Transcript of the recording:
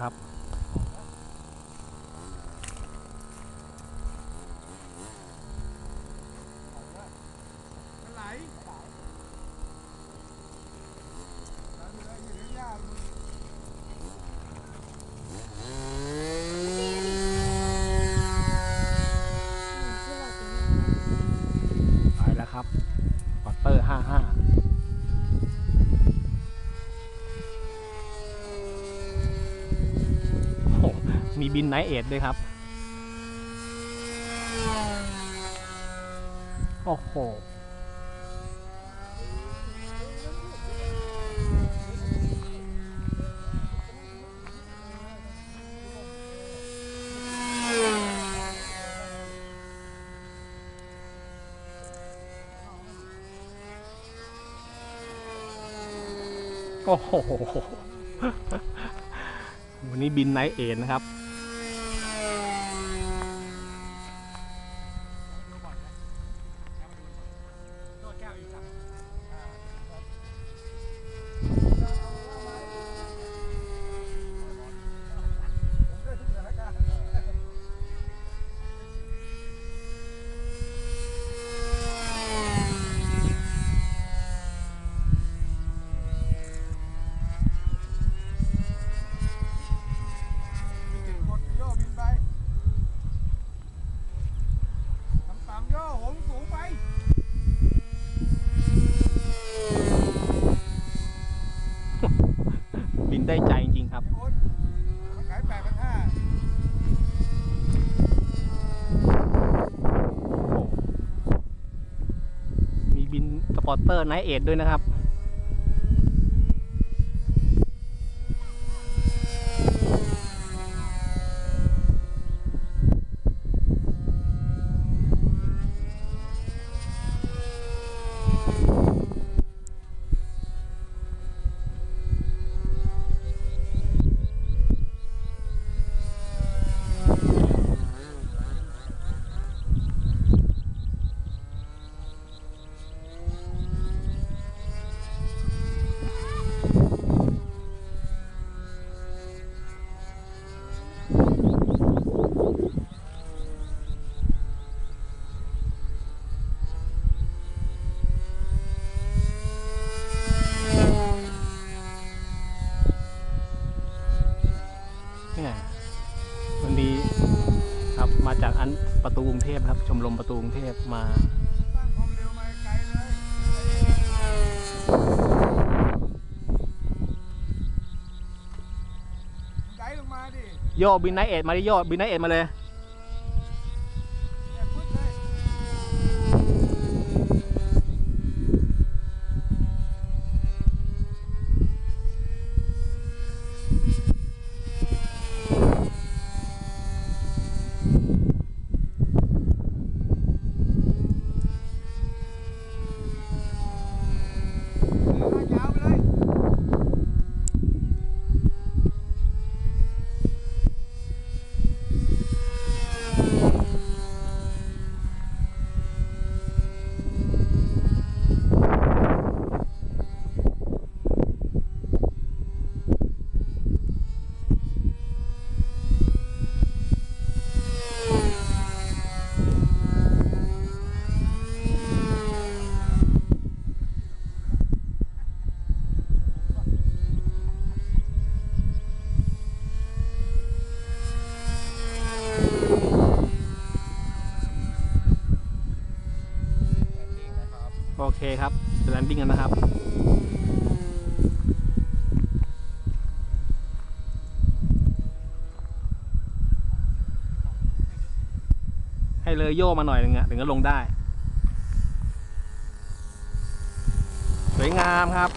ครับ มันไหลไหลไปเลยอยู่ในหญ้ามัน ไปแล้วครับพอตเตอร์ห้าห้าโอ้โหมี บินไนเอทด้วยครับ โอ้โหโอ้โห วันนี้บินไนเอทนะครับ ผมได้ทุกสถานการณ์กดโย่บินไปต่ำๆโย่หงสูงไป บินได้ใจจริงๆครับ ไอ้โอ๊ตมันขายแปดพันห้า โอ้โหมีบินส ปอร์เตอร์ไนท์เอทด้วยนะครับ เนี่ยวันนี้ครับมาจากอันประ ตูกรุงเทพครับ ชมรมประตูกรุงเทพมาตั้งความเร็วมาไกลเลยไกลลงมาดิโยบินไนท์เอทมาดิโยบินไนท์เอทมาเลยเนี่ย เคครับจะแลนดิ้งกันนะครับ ให้เลยโยมาหน่อยหนึงอะถึงจะลงได้ สวยงามครับ